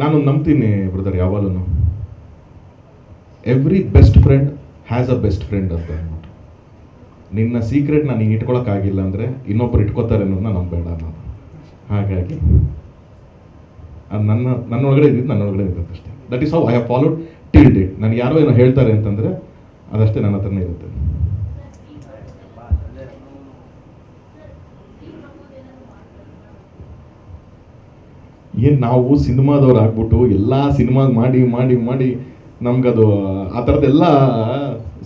ನಾನು ನಂಬ್ತೀನಿ ಬ್ರದರ್ ಯಾವಾಗಲೂ every best friend has a best friend ಅಂತ ಅಂದ್ಬಿಟ್ಟು. ನಿನ್ನ ಸೀಕ್ರೆಟ್ನ ನೀನು ಇಟ್ಕೊಳಕ್ಕಾಗಿಲ್ಲ ಅಂದರೆ ಇನ್ನೊಬ್ಬರು ಇಟ್ಕೋತಾರೆ ಅನ್ನೋದನ್ನ ನಂಬೇಡ ನಾನು. ಹಾಗಾಗಿ ಅದು ನನ್ನ ನನ್ನ ಒಳಗಡೆ ಇದ್ದಿದ್ದು ನನ್ನ ಒಳಗಡೆ ಇರುತ್ತೆ ಅಷ್ಟೇ. That is how I have followed till date ನನಗೆ ಯಾರೋ ಏನೋ ಹೇಳ್ತಾರೆ ಅಂತಂದರೆ ಅದಷ್ಟೇ ನನ್ನ ಹತ್ರನೇ ಇರುತ್ತೆ. ಏನು ನಾವು ಸಿನಿಮಾದವ್ರು ಆಗ್ಬಿಟ್ಟು ಎಲ್ಲ ಸಿನಿಮಾ ಮಾಡಿ ಮಾಡಿ ಮಾಡಿ ನಮ್ಗದು ಆ ಥರದ್ದೆಲ್ಲ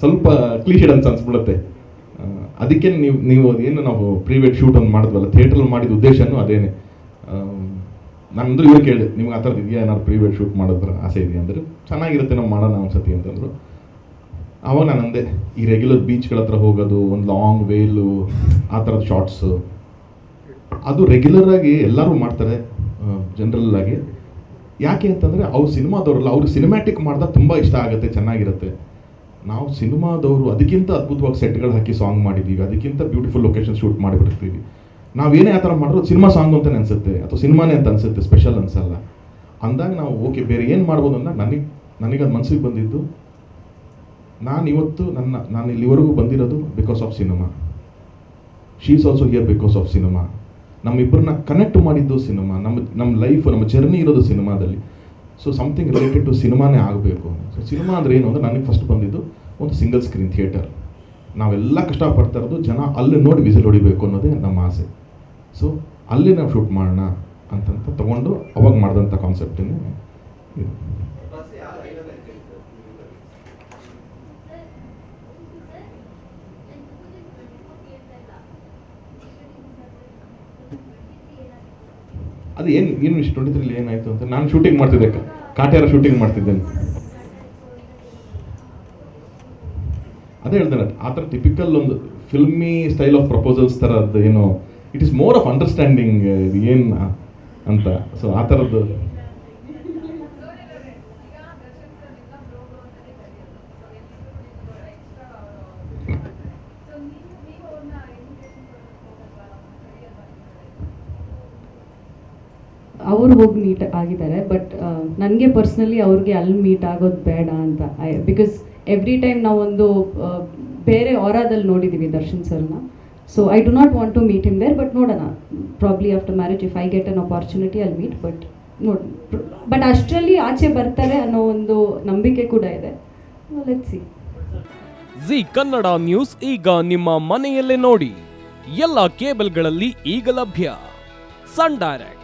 ಸ್ವಲ್ಪ ಕ್ಲೀಶೆಡ್ ಅಂತ ಅನ್ಸ್ಬಿಡುತ್ತೆ. ಅದಕ್ಕೆ ನೀವು ನೀವು ಏನು ನಾವು ಪ್ರೀವೇಟ್ ಶೂಟ್ ಒಂದು ಮಾಡಿದ್ವಲ್ಲ ಥಿಯೇಟ್ರಲ್ಲಿ ಮಾಡಿದ ಉದ್ದೇಶನೂ ಅದೇನೆ. ನಾನು ಇವ್ರು ಕೇಳಿದೆ, ನಿಮ್ಗೆ ಆ ಥರದ್ದು ಇದೆಯಾ? ಏನಾದ್ರು ಪ್ರೀವೇಟ್ ಶೂಟ್ ಮಾಡೋದ್ರ ಆಸೆ ಇದೆಯಾ? ಅಂದರೆ, ಚೆನ್ನಾಗಿರುತ್ತೆ ನಾವು ಮಾಡೋಣ ಅನ್ಸತಿ ಅಂತಂದರು. ಅವಾಗ ನಾನು ಅಂದೆ, ಈ ರೆಗ್ಯುಲರ್ ಬೀಚ್ಗಳ ಹತ್ರ ಹೋಗೋದು, ಒಂದು ಲಾಂಗ್ ವೇಲು ಆ ಥರದ ಶಾರ್ಟ್ಸು ಅದು ರೆಗ್ಯುಲರಾಗಿ ಎಲ್ಲರೂ ಮಾಡ್ತಾರೆ. ಜನರಲ್ ಆಗಿ ಯಾಕೆ ಅಂತಂದರೆ ಅವ್ರು ಸಿನಿಮಾದವ್ರಲ್ಲ, ಅವ್ರು ಸಿನಿಮ್ಯಾಟಿಕ್ ಮಾಡ್ದಾಗ ತುಂಬ ಇಷ್ಟ ಆಗುತ್ತೆ, ಚೆನ್ನಾಗಿರುತ್ತೆ. ನಾವು ಸಿನಿಮಾದವರು, ಅದಕ್ಕಿಂತ ಅದ್ಭುತವಾಗಿ ಸೆಟ್ಗಳು ಹಾಕಿ ಸಾಂಗ್ ಮಾಡಿದ್ದೀವಿ ಅದಕ್ಕಿಂತ ಬ್ಯೂಟಿಫುಲ್ ಲೊಕೇಶನ್ ಶೂಟ್ ಮಾಡಿಬಿಡ್ತೀವಿ ನಾವೇನೇ ಆ ಥರ ಮಾಡಿದ್ರು ಸಿನಿಮಾ ಸಾಂಗ್ ಅಂತ ಅನಿಸುತ್ತೆ, ಅಥವಾ ಸಿನಿಮಾನೇ ಅಂತ ಅನಿಸುತ್ತೆ ಸ್ಪೆಷಲ್ ಅನಿಸಲ್ಲ. ಅಂದಾಗ ನಾವು, ಓಕೆ, ಬೇರೆ ಏನು ಮಾಡ್ಬೋದು ಅಂತ ನನಗೆ, ನನಗದು ಮನಸ್ಸಿಗೆ ಬಂದಿದ್ದು, ನಾನು ಇವತ್ತು ನನ್ನ, ನಾನು ಇಲ್ಲಿವರೆಗೂ ಬಂದಿರೋದು because of cinema she is also here because of cinema ನಮ್ಮಿಬ್ಬರನ್ನ connect ಮಾಡಿದ್ದು ಸಿನಿಮಾ ನಮ್ಮ ನಮ್ಮ ಲೈಫ್ ನಮ್ಮ ಜರ್ನಿ ಇರೋದು ಸಿನಿಮಾದಲ್ಲಿ. ಸೊ ಸಮಥಿಂಗ್ ರಿಲೇಟೆಡ್ ಟು ಸಿನಿಮಾನೇ ಆಗಬೇಕು. ಸೊ ಸಿನಿಮಾ ಅಂದರೆ ಏನು ಅಂದರೆ ನನಗೆ ಫಸ್ಟ್ ಬಂದಿದ್ದು ಒಂದು ಸಿಂಗಲ್ ಸ್ಕ್ರೀನ್ ಥಿಯೇಟರ್ ನಾವೆಲ್ಲ ಕಷ್ಟಪಡ್ತಾ ಇರೋದು ಜನ ಅಲ್ಲಿ ನೋಡಿ ವಿಸಿಲ್ ಹೊಡಿಬೇಕು ಅನ್ನೋದೇ ನಮ್ಮ ಆಸೆ. ಸೊ ಅಲ್ಲಿ ನಾವು ಶೂಟ್ ಮಾಡೋಣ ಅಂತಂತ ತೊಗೊಂಡು ಅವಾಗ ಮಾಡಿದಂಥ ಕಾನ್ಸೆಪ್ಟನ್ನೇ ಇದು. ಅದು ಏನು ಏನು ಇಷ್ಟು ಟ್ವೆಂಟಿ ತ್ರೀಲಿ ಏನಾಯಿತು ಅಂತ ನಾನು ಶೂಟಿಂಗ್ ಮಾಡ್ತಿದ್ದೆ ಕಾಟ್ಯಾರ ಶೂಟಿಂಗ್ ಮಾಡ್ತಿದ್ದೇನೆ. ಅದೇ ಹೇಳ್ತಾರೆ ಆ ಥರ ಟಿಪಿಕಲ್ ಒಂದು ಫಿಲ್ಮಿ ಸ್ಟೈಲ್ ಆಫ್ ಪ್ರಪೋಸಲ್ಸ್ ಥರದ್ದು ಏನು it is more of understanding ಏನು ಅಂತ. ಸೊ ಆ ಥರದ್ದು ಅವ್ರು ಹೋಗಿ ಮೀಟ್ ಆಗಿದ್ದಾರೆ ಬಟ್ ನನಗೆ ಪರ್ಸ್ನಲಿ ಅವ್ರಿಗೆ ಅಲ್ಲಿ ಮೀಟ್ ಆಗೋದು ಬೇಡ ಅಂತ. ಬಿಕಾಸ್ ಎವ್ರಿ ಟೈಮ್ ನಾವೊಂದು ಬೇರೆ ಆರಾದಲ್ಲಿ ನೋಡಿದ್ದೀವಿ ದರ್ಶನ್ ಸರ್ನ. So I do not want to meet him there but ನೋಡೋಣ. Probably after marriage if I get an opportunity ಅಲ್ಲಿ ಮೀಟ್ ಬಟ್ ನೋಡಿ ಬಟ್ ಅಷ್ಟರಲ್ಲಿ ಆಚೆ ಬರ್ತಾರೆ ಅನ್ನೋ ಒಂದು ನಂಬಿಕೆ ಕೂಡ ಇದೆ. Let see Zee Kannada news ಈಗ ನಿಮ್ಮ ಮನೆಯಲ್ಲೇ ನೋಡಿ. ಎಲ್ಲ ಕೇಬಲ್ಗಳಲ್ಲಿ ಈಗ ಲಭ್ಯ. ಸನ್ ಡೈರೆಕ್ಟ್